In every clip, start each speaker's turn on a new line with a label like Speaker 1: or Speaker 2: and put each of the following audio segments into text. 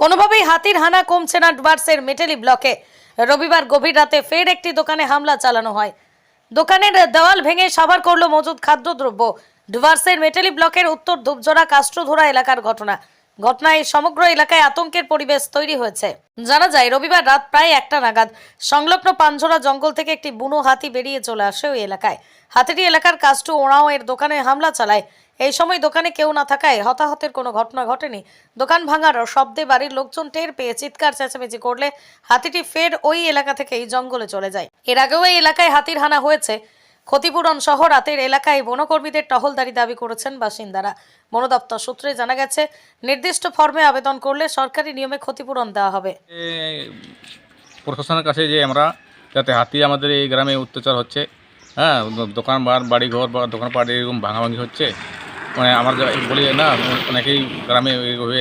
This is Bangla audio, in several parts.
Speaker 1: কোনোভাবেই হাতির হানা কমছে না ডুয়ার্সের মেটেলি ব্লকে। রবিবার গভীর রাতে ফের একটি দোকানে হামলা চালানো হয়। দোকানের দেওয়াল ভেঙে সাবার করল মজুদ খাদ্যদ্রব্য। ডুয়ার্সের মেটেলি ব্লকের উত্তর ধূপজোড়া কাষ্ট্রধোরা এলাকার ঘটনা। ঘটনায় সমগ্র এলাকায় আতঙ্কের পরিবেশ তৈরি হয়েছে। জানা যায়, রবিবার রাত প্রায় একটা নাগাদ সংলগ্ন পাঞ্ঝোরা জঙ্গল থেকে একটি বুনো হাতি বেরিয়ে চলে আসে ওই এলাকায়। হাতিটি এলাকার কাস্টু ওড়াও এর দোকানে হামলা চালায়। এই সময় দোকানে কেউ না থাকায় হতাহতের কোনো ঘটনা ঘটেনি। দোকান ভাঙার শব্দে বাড়ির লোকজন টের পেয়ে চিৎকার চেঁচামেচি করলে হাতিটি ফের ওই এলাকা থেকেই জঙ্গলে চলে যায়। এর আগেও এই এলাকায় হাতির হানা হয়েছে। ক্ষতিপূরণ সহ রাতের এলাকায় বনকর্মীদের টহলদারি দাবি করেছেন বাসিন্দারা। বন দপ্তর সূত্রে জানা গেছে, নির্দিষ্ট ফর্মে আবেদন করলে সরকারি নিয়মে ক্ষতিপূরণ দেওয়া হবে।
Speaker 2: প্রশাসনের কাছে যে আমরা, যাতে হাতি আমাদের এই গ্রামে অত্যাচার হচ্ছে হ্যাঁ দোকান বার বাড়ি ঘর বা দোকানপাট এরকম ভাঙাভাঙি হচ্ছে মানে আমার বলি না, অনেকেই গ্রামে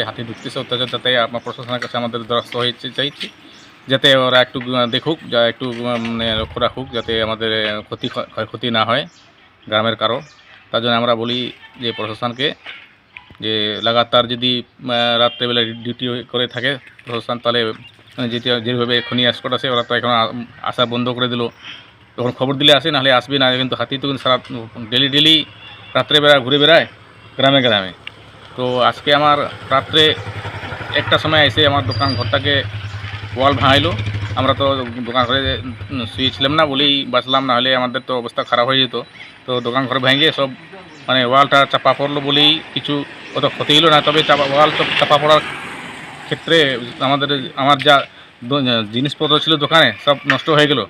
Speaker 2: হাতি ঢুকতেছে অত্যাচার যাতে আমার প্রশাসনের কাছে আমাদের দ্বারস্থ হয়েছে, চাইছি। যাতে ওরা একটু দেখুক, যা একটু মানে লক্ষ্য রাখুক, যাতে আমাদের ক্ষতি ক্ষয়ক্ষতি না হয় গ্রামের কারও। তার জন্য আমরা বলি যে প্রশাসনকে যে লাগাতার যদি রাত্রেবেলা ডিউটি করে থাকে প্রশাসন, তাহলে যেতে যেভাবে খনি স্কট আছে, ওরা তো এখন আসা বন্ধ করে দিল। তখন খবর দিলে আসে, নাহলে আসবে না, কিন্তু হাতি তো কিন্তু সারা ডেলি ডেলি রাত্রেবেলা ঘুরে বেড়ায় গ্রামে গ্রামে। তো আজকে আমার রাত্রে একটা সময় এসে আমার দোকান ঘরটাকে ওয়াল ভাঙাইলো। আমরা তো দোকান ঘরে শুয়েছিলাম না বলেই বাঁচলাম না হলে আমাদের তো অবস্থা খারাপ হয়ে যেত। তো দোকান ঘরে ভেঙে সব মানে ওয়ালটা চাপা পড়ল বলেই কিছু অত ক্ষতি হলো না। তবে চাপা ওয়াল চপ- চাপা পড়ার ক্ষেত্রে আমাদের আমার যা জিনিসপত্র ছিল দোকানে সব নষ্ট হয়ে গেল।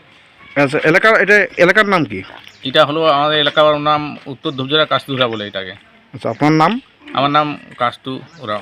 Speaker 3: আচ্ছা এলাকার এটা এলাকার নাম কি?
Speaker 2: এটা হলো আমাদের এলাকার নাম উত্তর ধূপজোড়া কাস্তুরা বলে এটাকে।
Speaker 3: আচ্ছা আপনার নাম?
Speaker 2: আমার নাম কাস্তু ওরাও